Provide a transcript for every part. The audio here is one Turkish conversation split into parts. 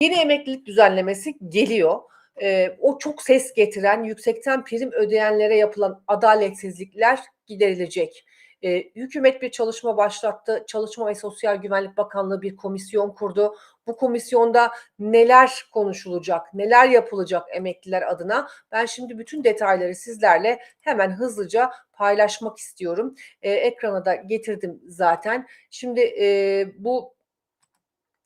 Yeni emeklilik düzenlemesi geliyor. Ee, o çok ses getiren, yüksekten prim ödeyenlere yapılan adaletsizlikler giderilecek. Ee, hükümet bir çalışma başlattı. Çalışma ve Sosyal Güvenlik Bakanlığı bir komisyon kurdu. Bu komisyonda neler konuşulacak, neler yapılacak emekliler adına? Ben şimdi bütün detayları sizlerle hemen hızlıca paylaşmak istiyorum. Ee, ekrana da getirdim zaten. Şimdi e, bu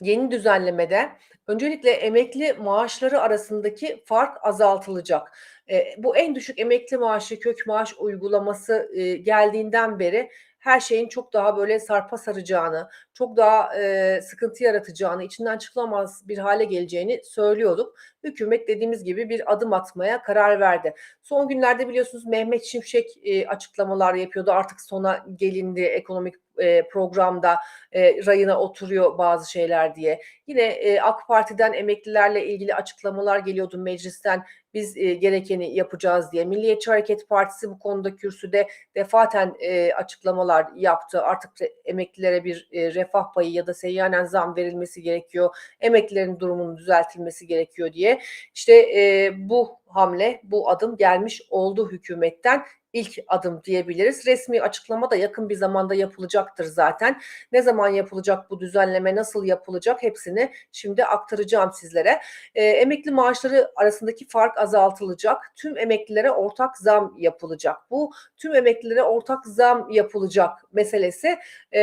yeni düzenlemede öncelikle emekli maaşları arasındaki fark azaltılacak. E, bu en düşük emekli maaşı kök maaş uygulaması e, geldiğinden beri her şeyin çok daha böyle sarpa saracağını, çok daha e, sıkıntı yaratacağını, içinden çıkılamaz bir hale geleceğini söylüyorduk. Hükümet dediğimiz gibi bir adım atmaya karar verdi. Son günlerde biliyorsunuz Mehmet Şimşek e, açıklamalar yapıyordu. Artık sona gelindi ekonomik e, programda e, rayına oturuyor bazı şeyler diye. Yine e, AK Parti'den emeklilerle ilgili açıklamalar geliyordu meclisten biz e, gerekeni yapacağız diye. Milliyetçi Hareket Partisi bu konuda kürsüde defaten e, açıklamalar yaptı. Artık emeklilere bir e, refah payı ya da seyyanen zam verilmesi gerekiyor. Emeklilerin durumunun düzeltilmesi gerekiyor diye. İşte e, bu hamle, bu adım gelmiş oldu hükümetten ilk adım diyebiliriz. Resmi açıklama da yakın bir zamanda yapılacaktır zaten. Ne zaman yapılacak bu düzenleme, nasıl yapılacak hepsini şimdi aktaracağım sizlere. E, emekli maaşları arasındaki fark azaltılacak. Tüm emeklilere ortak zam yapılacak. Bu tüm emeklilere ortak zam yapılacak meselesi e,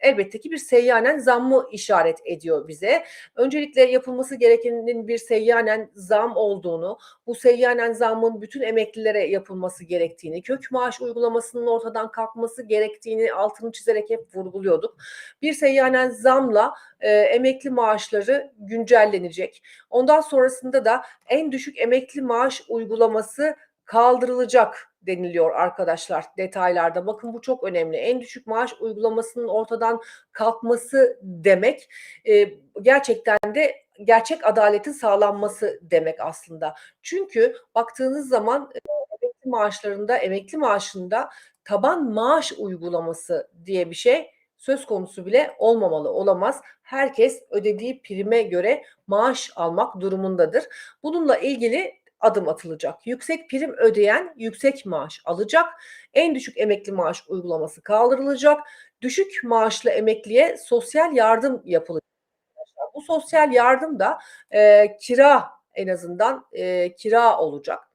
elbette ki bir seyyanen zammı işaret ediyor bize. Öncelikle yapılması gerekenin bir seyyanen zam olduğunu, bu seyyanen zammın bütün emeklilere yapılması gerektiğini, kök maaş uygulamasının ortadan kalkması gerektiğini altını çizerek hep vurguluyorduk. Bir seyyanen zamla e, emekli maaşları güncellenecek. Ondan sonrasında da en düşük emekli maaş uygulaması kaldırılacak deniliyor arkadaşlar detaylarda. Bakın bu çok önemli. En düşük maaş uygulamasının ortadan kalkması demek e, gerçekten de gerçek adaletin sağlanması demek aslında. Çünkü baktığınız zaman emekli maaşlarında, emekli maaşında taban maaş uygulaması diye bir şey söz konusu bile olmamalı, olamaz. Herkes ödediği prime göre maaş almak durumundadır. Bununla ilgili adım atılacak. Yüksek prim ödeyen yüksek maaş alacak. En düşük emekli maaş uygulaması kaldırılacak. Düşük maaşlı emekliye sosyal yardım yapılacak. Bu sosyal yardım da e, kira en azından e, kira olacak.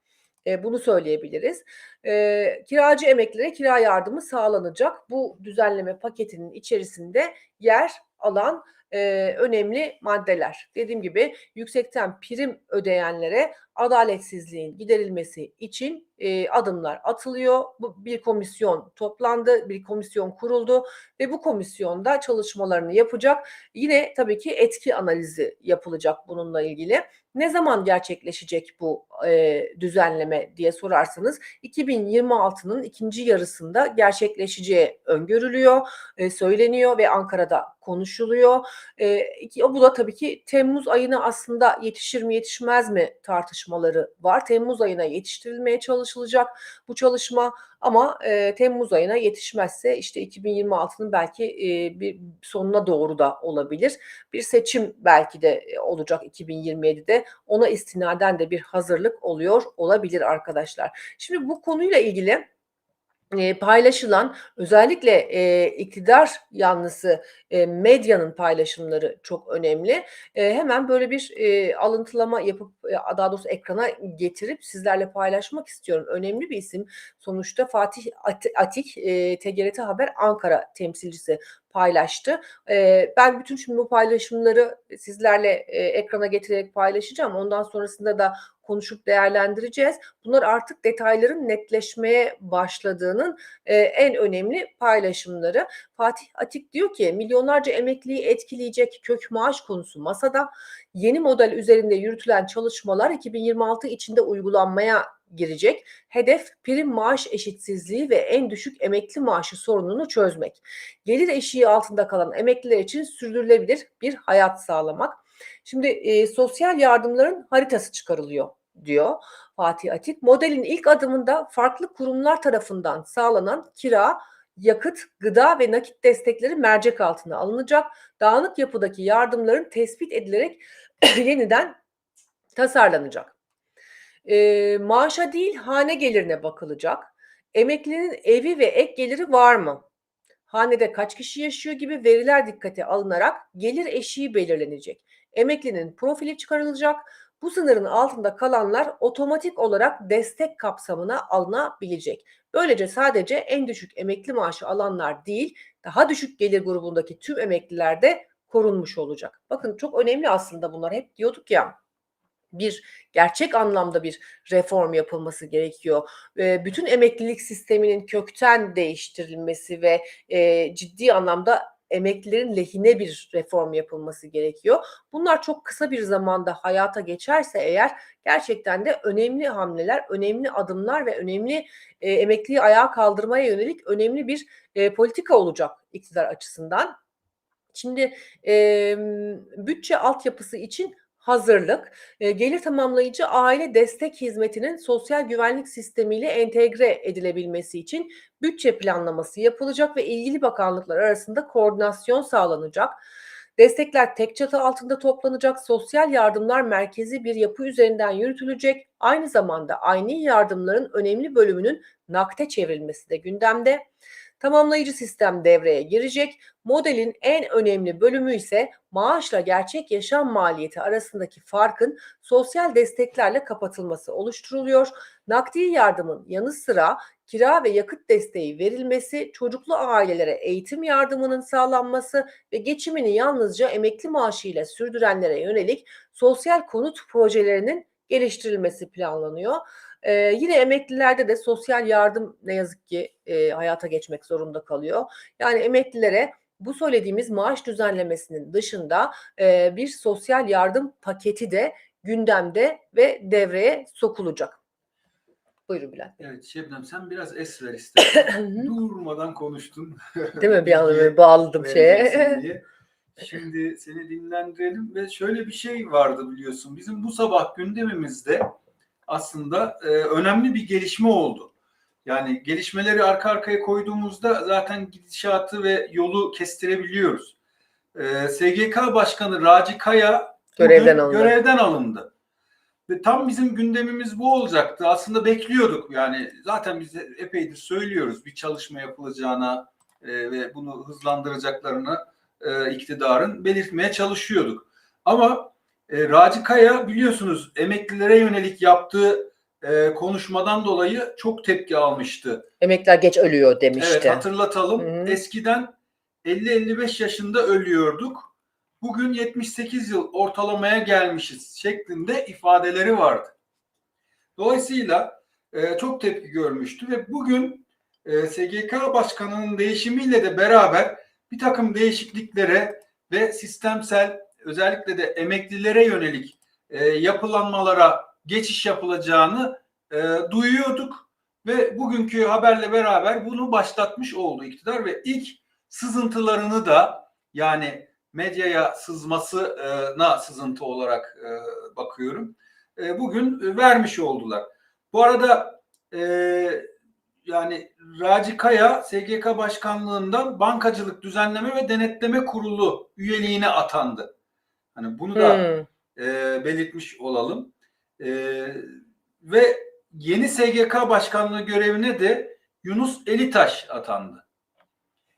E, bunu söyleyebiliriz. E, kiracı emeklilere kira yardımı sağlanacak. Bu düzenleme paketinin içerisinde yer alan e, önemli maddeler. Dediğim gibi yüksekten prim ödeyenlere adaletsizliğin giderilmesi için e, adımlar atılıyor. Bu bir komisyon toplandı, bir komisyon kuruldu ve bu komisyonda çalışmalarını yapacak. Yine tabii ki etki analizi yapılacak bununla ilgili. Ne zaman gerçekleşecek bu e, düzenleme diye sorarsanız 2026'nın ikinci yarısında gerçekleşeceği öngörülüyor, e, söyleniyor ve Ankara'da konuşuluyor. E, bu da tabii ki Temmuz ayına aslında yetişir mi yetişmez mi tartışmaları var. Temmuz ayına yetiştirilmeye çalışılacak bu çalışma ama e, Temmuz ayına yetişmezse işte 2026'nın belki e, bir sonuna doğru da olabilir. Bir seçim belki de olacak 2027'de. Ona istinaden de bir hazırlık oluyor olabilir arkadaşlar. Şimdi bu konuyla ilgili paylaşılan özellikle e, iktidar yanlısı e, medyanın paylaşımları çok önemli. E, hemen böyle bir e, alıntılama yapıp e, daha doğrusu ekrana getirip sizlerle paylaşmak istiyorum. Önemli bir isim. Sonuçta Fatih Atik, e, TGRT Haber Ankara temsilcisi paylaştı. E, ben bütün şimdi bu paylaşımları sizlerle e, ekrana getirerek paylaşacağım. Ondan sonrasında da konuşup değerlendireceğiz. Bunlar artık detayların netleşmeye başladığının e, en önemli paylaşımları. Fatih Atik diyor ki milyonlarca emekliyi etkileyecek kök maaş konusu masada. Yeni model üzerinde yürütülen çalışmalar 2026 içinde uygulanmaya girecek. Hedef prim maaş eşitsizliği ve en düşük emekli maaşı sorununu çözmek. Gelir eşiği altında kalan emekliler için sürdürülebilir bir hayat sağlamak. Şimdi e, sosyal yardımların haritası çıkarılıyor diyor Fatih Atik. Modelin ilk adımında farklı kurumlar tarafından sağlanan kira, yakıt, gıda ve nakit destekleri mercek altına alınacak. Dağınık yapıdaki yardımların tespit edilerek yeniden tasarlanacak. Eee, maaşa değil hane gelirine bakılacak. Emeklinin evi ve ek geliri var mı? Hanede kaç kişi yaşıyor gibi veriler dikkate alınarak gelir eşiği belirlenecek. Emeklinin profili çıkarılacak. Bu sınırın altında kalanlar otomatik olarak destek kapsamına alınabilecek. Böylece sadece en düşük emekli maaşı alanlar değil, daha düşük gelir grubundaki tüm emekliler de korunmuş olacak. Bakın çok önemli aslında bunlar. Hep diyorduk ya bir gerçek anlamda bir reform yapılması gerekiyor. Eee, bütün emeklilik sisteminin kökten değiştirilmesi ve, eee, ciddi anlamda emeklilerin lehine bir reform yapılması gerekiyor. Bunlar çok kısa bir zamanda hayata geçerse eğer gerçekten de önemli hamleler, önemli adımlar ve önemli, eee, emekliyi ayağa kaldırmaya yönelik önemli bir, eee, politika olacak iktidar açısından. Şimdi, emm, bütçe altyapısı için hazırlık, eee, gelir tamamlayıcı aile destek hizmetinin sosyal güvenlik sistemiyle entegre edilebilmesi için bütçe planlaması yapılacak ve ilgili bakanlıklar arasında koordinasyon sağlanacak. Destekler tek çatı altında toplanacak, sosyal yardımlar merkezi bir yapı üzerinden yürütülecek. Aynı zamanda ayni yardımların önemli bölümünün nakde çevrilmesi de gündemde. Tamamlayıcı sistem devreye girecek. Modelin en önemli bölümü ise maaşla gerçek yaşam maliyeti arasındaki farkın sosyal desteklerle kapatılması oluşturuluyor. Nakdi yardımın yanı sıra kira ve yakıt desteği verilmesi, çocuklu ailelere eğitim yardımının sağlanması ve geçimini yalnızca emekli maaşıyla sürdürenlere yönelik sosyal konut projelerinin geliştirilmesi planlanıyor. Eee, yine emeklilerde de sosyal yardım ne yazık ki, eee, hayata geçmek zorunda kalıyor. Yani emeklilere bu söylediğimiz maaş düzenlemesinin dışında, eee, bir sosyal yardım paketi de gündemde ve devreye sokulacak. Buyurun Bülent. Evet Şebnem sen biraz es ver istersen. Durmadan konuştun. Değil mi? Bir anda böyle bağladım şeye. diye. Şimdi seni dinlendirelim ve şöyle bir şey vardı biliyorsun. Bizim bu sabah gündemimizde aslında e, önemli bir gelişme oldu. Yani gelişmeleri arka arkaya koyduğumuzda zaten gidişatı ve yolu kestirebiliyoruz. E, SGK Başkanı Raci Kaya Görevden alındı. görevden alındı. Ve tam bizim gündemimiz bu olacaktı. Aslında bekliyorduk yani zaten biz epeydir söylüyoruz bir çalışma yapılacağına e, ve bunu hızlandıracaklarını e, iktidarın belirtmeye çalışıyorduk. Ama e, Raci Kaya biliyorsunuz emeklilere yönelik yaptığı e, konuşmadan dolayı çok tepki almıştı. Emekliler geç ölüyor demişti. Evet hatırlatalım. Hı hı. Eskiden 50-55 yaşında ölüyorduk. Bugün 78 yıl ortalamaya gelmişiz şeklinde ifadeleri vardı. Dolayısıyla e, çok tepki görmüştü ve bugün e, SGK Başkanı'nın değişimiyle de beraber bir takım değişikliklere ve sistemsel özellikle de emeklilere yönelik e, yapılanmalara geçiş yapılacağını e, duyuyorduk ve bugünkü haberle beraber bunu başlatmış oldu iktidar ve ilk sızıntılarını da yani medyaya sızmasına sızıntı olarak e, bakıyorum. E, bugün vermiş oldular. Bu arada e, yani Raci Kaya SGK Başkanlığından Bankacılık Düzenleme ve Denetleme Kurulu üyeliğine atandı. Hani bunu da Hmm. e, belirtmiş olalım. E, ve yeni SGK Başkanlığı görevine de Yunus Elitaş atandı.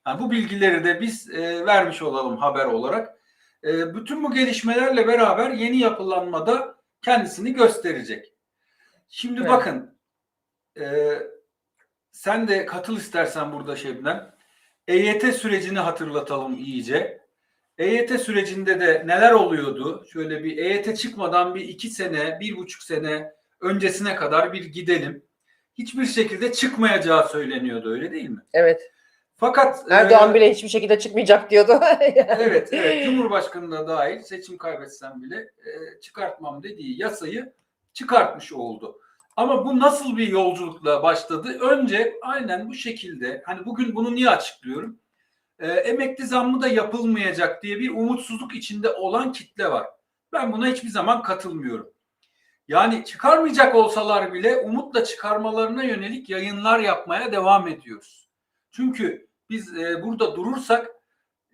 Yani bu bilgileri de biz e, vermiş olalım haber olarak. E, bütün bu gelişmelerle beraber yeni yapılanmada kendisini gösterecek. Şimdi Evet. bakın e, sen de katıl istersen burada Şebnem. EYT sürecini hatırlatalım iyice. EYT sürecinde de neler oluyordu? Şöyle bir EYT çıkmadan bir iki sene, bir buçuk sene öncesine kadar bir gidelim. Hiçbir şekilde çıkmayacağı söyleniyordu öyle değil mi? Evet. Fakat Erdoğan e, bile hiçbir şekilde çıkmayacak diyordu. evet, evet Cumhurbaşkanı da dahil seçim kaybetsem bile e, çıkartmam dediği yasayı çıkartmış oldu. Ama bu nasıl bir yolculukla başladı? Önce aynen bu şekilde hani bugün bunu niye açıklıyorum? E, emekli zammı da yapılmayacak diye bir umutsuzluk içinde olan kitle var. Ben buna hiçbir zaman katılmıyorum. Yani çıkarmayacak olsalar bile umutla çıkarmalarına yönelik yayınlar yapmaya devam ediyoruz. Çünkü biz e, burada durursak,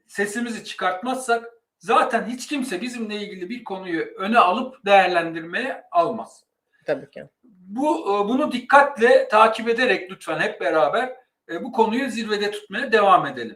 sesimizi çıkartmazsak zaten hiç kimse bizimle ilgili bir konuyu öne alıp değerlendirmeye almaz. Tabii ki. Bu e, bunu dikkatle takip ederek lütfen hep beraber e, bu konuyu zirvede tutmaya devam edelim.